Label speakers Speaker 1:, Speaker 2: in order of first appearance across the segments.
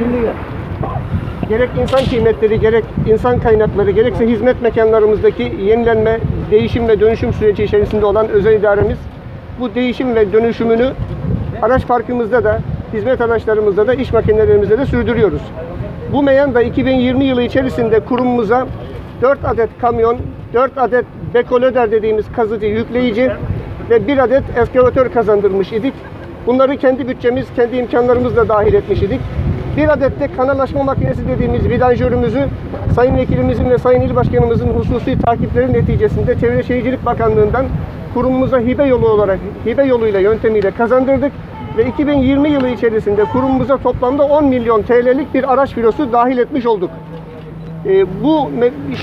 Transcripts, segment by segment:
Speaker 1: Şimdi gerek insan kıymetleri, gerek insan kaynakları, gerekse hizmet mekanlarımızdaki yenilenme, değişim ve dönüşüm süreci içerisinde olan özel idaremiz bu değişim ve dönüşümünü araç parkımızda da, hizmet araçlarımızda da, iş makinelerimizde de sürdürüyoruz. Bu meyan da 2020 yılı içerisinde kurumumuza 4 adet kamyon, 4 adet bekolöder dediğimiz kazıcı yükleyici ve 1 adet eskavatör kazandırmış idik. Bunları kendi bütçemiz, kendi imkanlarımızla dahil etmiş idik. Bir adet de kanalaşma makinesi dediğimiz vidanjörümüzü Sayın Vekilimizin ve Sayın İl Başkanımızın hususi takipleri neticesinde Çevre Şehircilik Bakanlığı'ndan kurumumuza hibe yolu olarak, hibe yoluyla, yöntemiyle kazandırdık ve 2020 yılı içerisinde kurumumuza toplamda 10 milyon TL'lik bir araç filosu dahil etmiş olduk. E, bu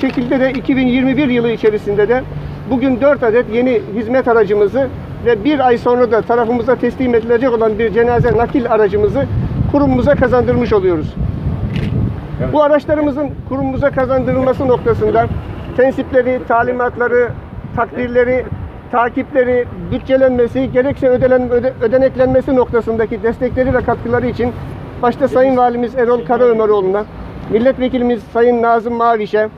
Speaker 1: şekilde de 2021 yılı içerisinde de bugün 4 adet yeni hizmet aracımızı ve bir ay sonra da tarafımıza teslim edilecek olan bir cenaze nakil aracımızı kurumumuza kazandırmış oluyoruz. Bu araçlarımızın kurumumuza kazandırılması noktasında tensipleri, talimatları, takdirleri, takipleri, bütçelenmesi, gerekse ödelen, öde- ödeneklenmesi noktasındaki destekleri ve katkıları için başta Sayın Valimiz Erol Karaömeroğlu'na, Milletvekilimiz Sayın Nazım Maviş'e,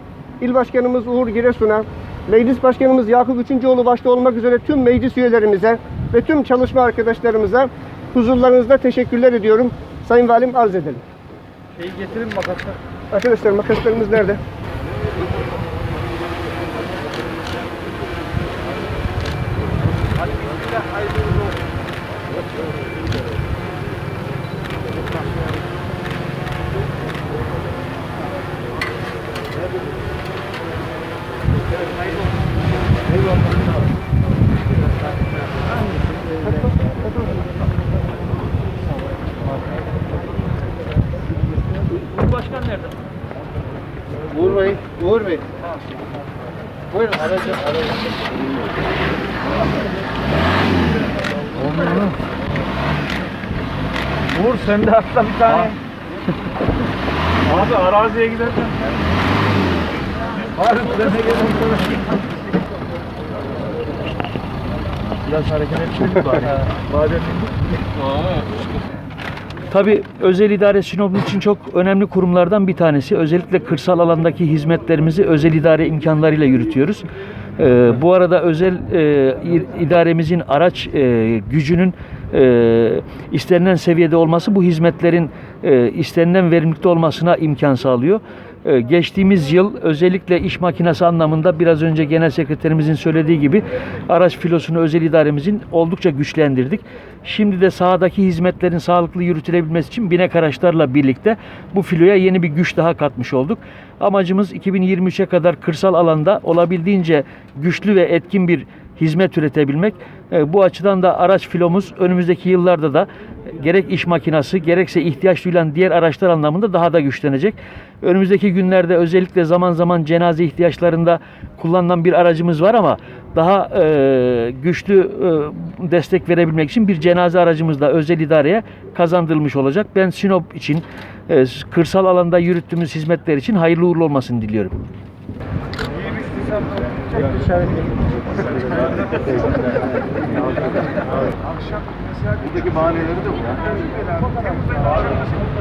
Speaker 1: İl Başkanımız Uğur Giresun'a, Meclis Başkanımız Yakup Üçüncüoğlu başta olmak üzere tüm meclis üyelerimize ve tüm çalışma arkadaşlarımıza huzurlarınızda teşekkürler ediyorum. Sayın Valim arz edelim.
Speaker 2: Şeyi getirin makasla.
Speaker 1: Arkadaşlar makaslarımız nerede?
Speaker 2: Hadi bismillah hayırlı uğurlu olsun. Bu başkan nerede?
Speaker 3: Uğur Bey, Uğur Bey. Buyurun aracı, aracı.
Speaker 2: Uğur sen de atla bir tane. Abi araziye giderken. Abi sen de gel. Biraz hareket etmedik bari. Tabii özel idare Sinop için çok önemli kurumlardan bir tanesi. Özellikle kırsal alandaki hizmetlerimizi özel idare imkanlarıyla yürütüyoruz. Ee, bu arada özel e, idaremizin araç e, gücünün e, istenilen seviyede olması bu hizmetlerin e, istenilen verimlilikte olmasına imkan sağlıyor. E, geçtiğimiz yıl özellikle iş makinesi anlamında biraz önce genel sekreterimizin söylediği gibi araç filosunu özel idaremizin oldukça güçlendirdik. Şimdi de sahadaki hizmetlerin sağlıklı yürütülebilmesi için binek araçlarla birlikte bu filoya yeni bir güç daha katmış olduk. Amacımız 2023'e kadar kırsal alanda olabildiğince güçlü ve etkin bir hizmet üretebilmek. E, Bu açıdan da araç filomuz önümüzdeki yıllarda da gerek iş makinası gerekse ihtiyaç duyulan diğer araçlar anlamında daha da güçlenecek. Önümüzdeki günlerde özellikle zaman zaman cenaze ihtiyaçlarında kullanılan bir aracımız var ama daha e, güçlü e, destek verebilmek için bir cenaze aracımız da özel idareye kazandırılmış olacak. Ben Sinop için e, kırsal alanda yürüttüğümüz hizmetler için hayırlı uğurlu olmasını diliyorum.
Speaker 3: Buradaki bahaneleri de bu.